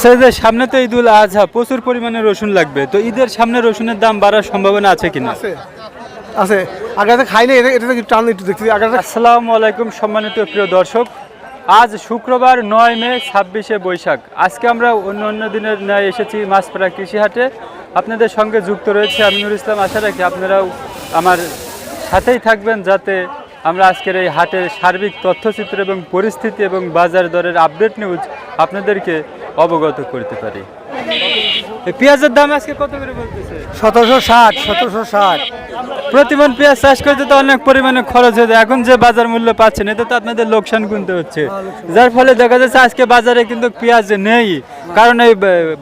যে সামনে তো ঈদুল আজহা প্রচুর পরিমাণে রসুন লাগবে। তো ঈদের সামনে রসুনের দাম বাড়ার সম্ভাবনা আছে কিনা? আছে। আছে। আগে তো খাইনি এটা টান একটু দেখছি। আসসালামু আলাইকুম সম্মানিত প্রিয় দর্শক। আজ শুক্রবার নয় মে ছাব্বিশে বৈশাখ। আজকে আমরা অন্য অন্য দিনের ন্যায় এসেছি মাছপাড়া কৃষি হাটে আপনাদের সঙ্গে যুক্ত রয়েছে আমি আমিনুর ইসলাম আশা রাখি আপনারাও আমার সাথেই থাকবেন যাতে আমরা আজকের এই হাটের সার্বিক তথ্যচিত্র এবং পরিস্থিতি এবং বাজার দরের আপডেট নিউজ আপনাদেরকে অবগত করতে পারি। পেঁয়াজের দাম আজকে কত করে বলতেছে? সতেরোশো ষাট সতেরোশো ষাট। প্রতিমন পেঁয়াজ চাষ করতে তো অনেক পরিমাণে খরচ হয়ে এখন যে বাজার মূল্য পাচ্ছেন এতে তো আপনাদের লোকসান গুনতে হচ্ছে। যার ফলে দেখা যাচ্ছে আজকে বাজারে কিন্তু পেঁয়াজ নেই। কারণ এই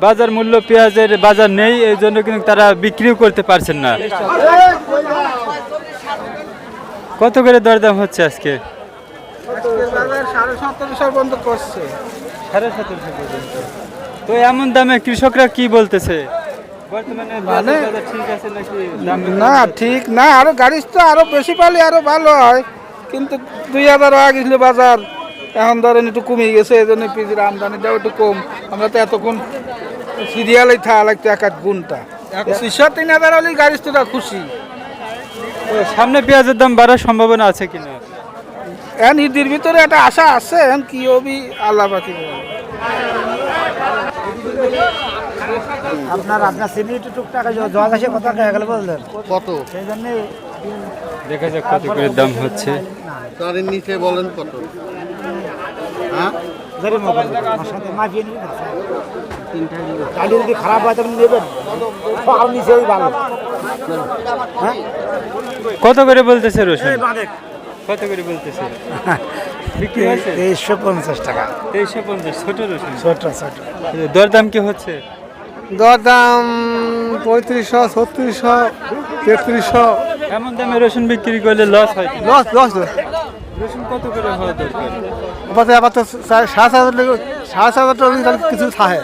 বাজার মূল্য পেঁয়াজের বাজার নেই এই জন্য কিন্তু তারা বিক্রিও করতে পারছেন না। কত করে দরদাম হচ্ছে আজকে? সাড়ে সতেরোশো পর্যন্ত করছে। সাড়ে সতেরোশো পর্যন্ত তো এমন দামে কৃষকরা কি বলতেছে? দাম না ঠিক না আরও গাড়ি তো আরও বেশি পালে আরও ভালো হয়। কিন্তু দুই হাজার গেছিল বাজার এখন ধরেন একটু কমে গেছে এই জন্য পিজির আমদানিটাও একটু কম। আমরা তো এতক্ষণ সিরিয়ালে থাকা লাগতো এক এক গুণটা দুইশো তিন হাজার হলে গাড়ি তো খুশি। সামনে পেঁয়াজের দাম বাড়ার সম্ভাবনা আছে কিনা? এখন ঈদের ভিতরে একটা আশা আছে এখন কি হবি আল্লাহ পাখি আপনার আপনার একটু টুকটাক জল আসে কথা খেয়ে গেলে বললেন? কত? সেই জন্য দেখা যাক কত করে দাম হচ্ছে। তার নিচে বলেন কত। হ্যাঁ? যদি খারাপ হয় তখন নেবেন। আর নিচে ভালো কত করে বলতেছে রসুন? কত করে বলতেছে? বিক্রি হয়েছে? তেইশশো পঞ্চাশ টাকা। তেইশশো পঞ্চাশ ছোট রসুন? ছোট ছোট। দরদাম কি হচ্ছে? দর দাম পঁয়ত্রিশশো ছত্রিশশো তেত্রিশশো। এমন দামে রসুন বিক্রি করলে লস হয়? দশ দশ রসুন কত করে হওয়া দরকার? আপাতত আপাতত সাড়ে সাত হাজার সাড়ে সাত হাজার কিছু থাকে।